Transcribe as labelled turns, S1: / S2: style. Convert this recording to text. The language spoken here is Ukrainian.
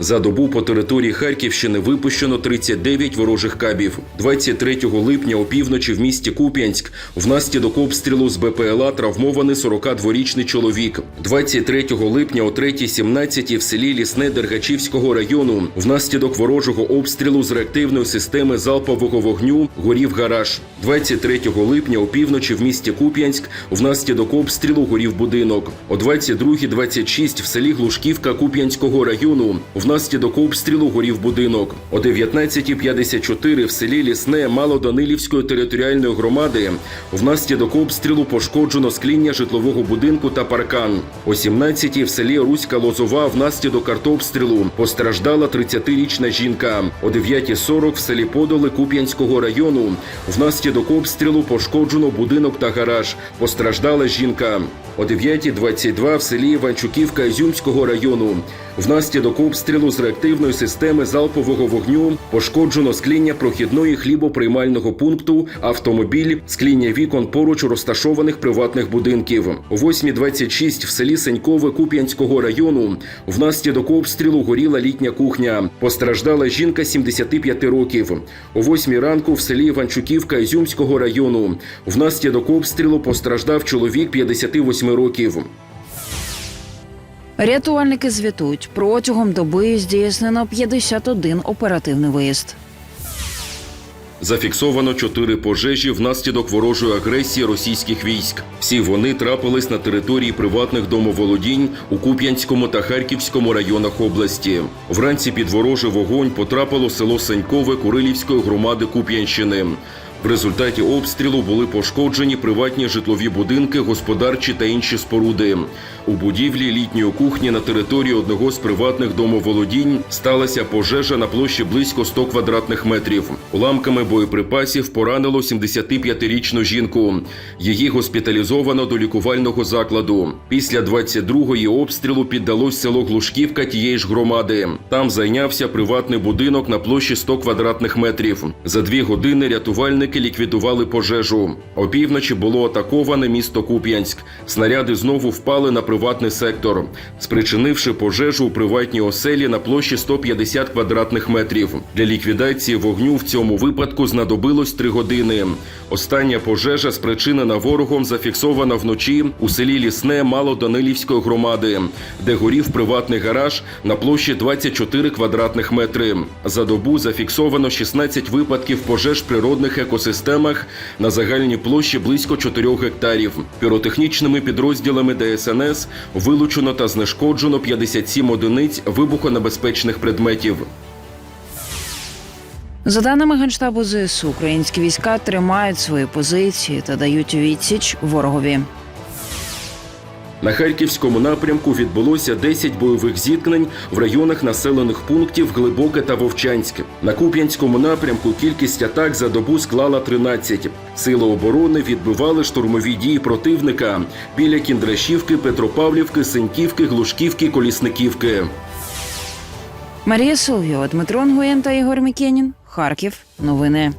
S1: За добу по території Харківщини випущено 39 ворожих кабів. 23 липня опівночі в місті Куп'янськ внаслідок обстрілу з БПЛА травмований 42-річний чоловік. 23 липня о 3.17 в селі Лісне Дергачівського району внаслідок ворожого обстрілу з реактивної системи залпового вогню горів гараж. 23 липня опівночі в місті Куп'янськ внаслідок обстрілу горів будинок. О 22.26 в селі Глушківка Куп'янського району внаслідок обстрілу горів будинок. О 19.54 в селі Лісне Малоданилівської територіальної громади внаслідок обстрілу пошкоджено скління житлового будинку та паркан. О 17.00 в селі Руська Лозова внаслідок артобстрілу постраждала 30-річна жінка. О 9.40 в селі Подоли Куп'янського району внаслідок обстрілу пошкоджено будинок та гараж. Постраждала жінка. О 9.22 в селі Іванчуківка Ізюмського району внаслідок обстрілу з реактивної системи залпового вогню пошкоджено скління прохідної хлібоприймального пункту, автомобіль, скління вікон поруч розташованих приватних будинків. О 8.26 в селі Сенькове Куп'янського району внаслідок обстрілу горіла літня кухня. Постраждала жінка 75 років. О 8 ранку в селі Іванчуківка Ізюмського району внаслідок обстрілу постраждав чоловік 58 років.
S2: Рятувальники звітують протягом доби здійснено 51 оперативний виїзд.
S1: Зафіксовано чотири пожежі внаслідок ворожої агресії російських військ. Всі вони трапились на території приватних домоволодінь у Куп'янському та Харківському районах області. Вранці під ворожий вогонь потрапило село Санькове Курилівської громади Куп'янщини. В результаті обстрілу були пошкоджені приватні житлові будинки, господарчі та інші споруди. У будівлі літньої кухні на території одного з приватних домоволодінь сталася пожежа на площі близько 100 квадратних метрів. Уламками боєприпасів поранило 75-річну жінку. Її госпіталізовано до лікувального закладу. Після 22-ї обстрілу піддалось село Глушківка тієї ж громади. Там зайнявся приватний будинок на площі 100 квадратних метрів. За дві години рятувальники ліквідували пожежу. Опівночі було атаковане місто Куп'янськ. Снаряди знову впали на приватний сектор, спричинивши пожежу у приватній оселі на площі 150 квадратних метрів. Для ліквідації вогню в цьому випадку знадобилось три години. Остання пожежа, спричинена ворогом, зафіксована вночі у селі Лісне Малоданилівської громади, де горів приватний гараж на площі 24 квадратних метри. За добу зафіксовано 16 випадків пожеж природних екосистемах на загальній площі близько 4 гектарів. Піротехнічними підрозділами ДСНС вилучено та знешкоджено 57 одиниць вибухонебезпечних предметів.
S2: За даними Генштабу ЗСУ, українські війська тримають свої позиції та дають відсіч ворогові.
S1: На харківському напрямку відбулося 10 бойових зіткнень в районах населених пунктів Глибоке та Вовчанське. На Куп'янському напрямку кількість атак за добу склала 13. Сили оборони відбивали штурмові дії противника біля Кіндрашівки, Петропавлівки, Синьківки, Глушківки, Колісниківки.
S2: Марія Соловйова, Дмитро Нгуєн та Ігор Мікенін. Харків. Новини.